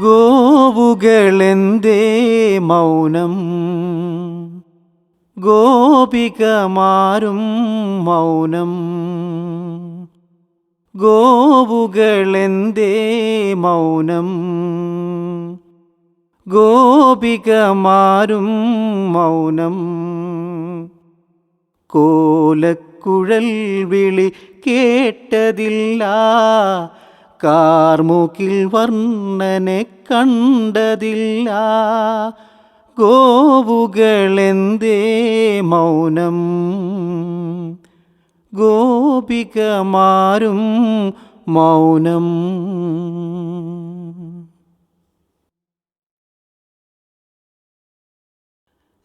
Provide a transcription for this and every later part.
ഗോവുകളെന്തേ മൗനം? ഗോപികമാരും മൗനം. ഗോവുകളെന്തേ മൗനം? ഗോപികമാരും മൗനം. കോലക്കുഴൽ വിളി കേട്ടതില്ല കാർമുകിൽ വർണനെ കണ്ടതില്ല. ഗോവുകളെന്തേ മൗനം. ഗോപികമാരും മൗനം.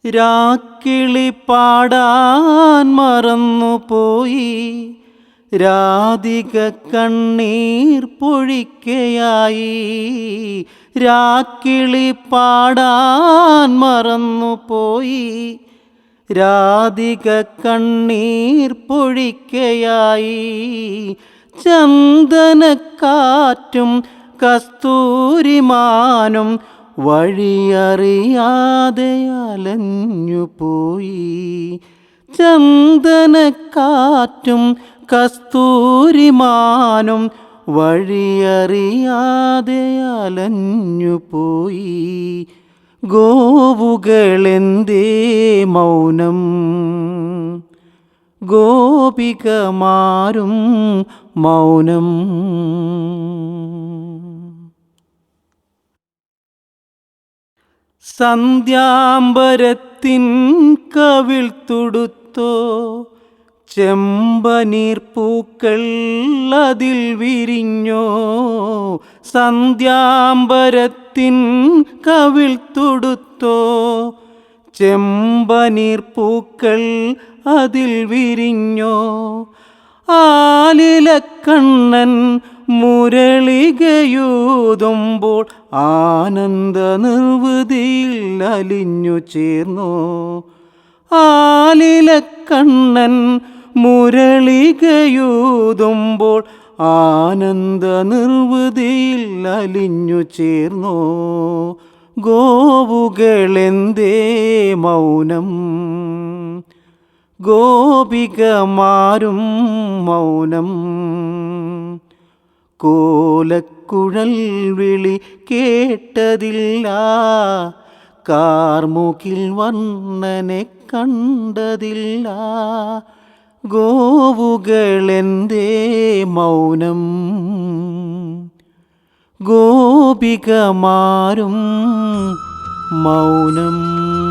രാക്കിളി പാടാൻ മറന്നുപോയി. രാധിക കണ്ണീർ പൊഴിക്കയായി. രാക്കിളി പാടാൻ മറന്നുപോയി. രാധിക കണ്ണീർ പൊഴിക്കയായി. ചന്ദനക്കാറ്റും കസ്തൂരിമാനും വഴിയറിയാതെ അലഞ്ഞുപോയി. ചന്ദനക്കാറ്റും കസ്തൂരിമാനും വഴിയറിയാതെ അലഞ്ഞുപോയി. ഗോവുകളെന്തേ മൗനം? ഗോപികമാരും മൗനം. സന്ധ്യാംബരത്തിൻ കവിൾ തുടുത്തോ ചെമ്പനീർ പൂക്കൾ അതിൽ വിരിഞ്ഞോ? സന്ധ്യാംബരത്തിൻ കവിൾ തൊടുത്തോ? ചെമ്പനീർപ്പൂക്കൾ അതിൽ വിരിഞ്ഞോ? ആലിലക്കണ്ണൻ മുരളികയൂതുമ്പോൾ ആനന്ദ നിർവൃതിയിൽ അലിഞ്ഞു ചേർന്നോ? ആലിലക്കണ്ണൻ മുരളികയൂതുമ്പോൾ ആനന്ദ നിർവൃതിയിൽ അലിഞ്ഞു ചേർന്നോ. ഗോവുകളെന്തേ മൗനം? ഗോപികമാരും മൗനം. കോലക്കുഴൽ വിളി കേട്ടതില്ല. കാർമുകിൽ വർണനെ കണ്ടതില്ല. ഗോവുകളെന്തേ മൗനം. ഗോപികമാരും മൗനം.